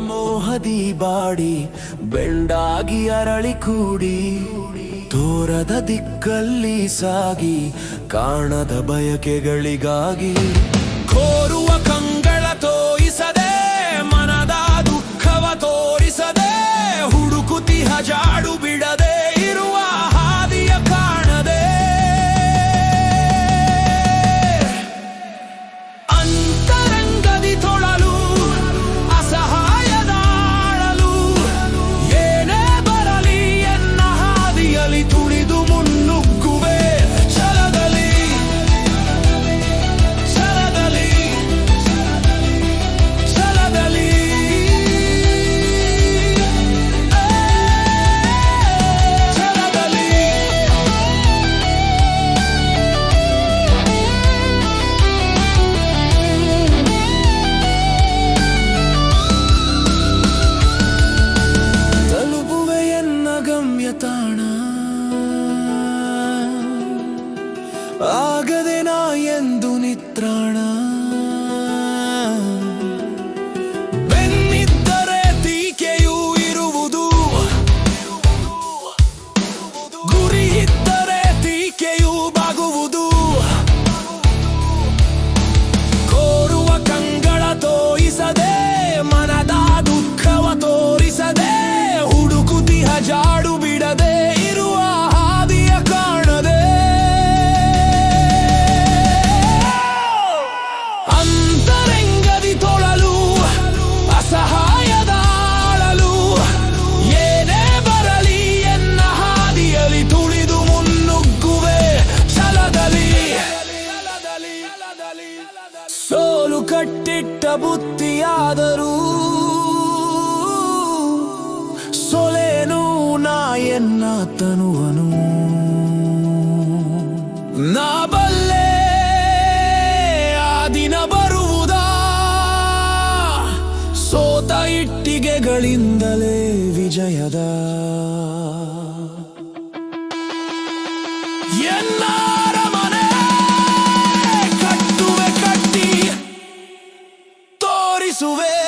ಮೋಹದಿ body, ಬೆಂಡಾಗಿ ಅರಳಿ ಕೂಡಿ, ತೋರದ ದಿಕ್ಕಲ್ಲಿ ಸಾಗಿ, ಕಾಣದ ಬಯಕೆಗಳಿಗಾಗಿ. ಕೋರುವ ಕಂಗಳ ತೋಯಿಸದೆ, ಮನದ ದುಃಖವ ತೋರಿಸದೆ ಹುಡುಕುತಿ ಜಾಡು ಆಗದೆ ನಾ ಎಂದು ನಿತ್ರಾಣ. ಕಟ್ಟಿಟ್ಟ ಬುತ್ತಿಯಾದರೂ ಸೊಲೇನು ನಾ ತನುವನು ನಾ ಬಲ್ಲೆ ಆ ದಿನ ಬರುವುದಾ? ಸೋತ ಇಟ್ಟಿಗೆಗಳಿಂದಲೇ ವಿಜಯದ? sube.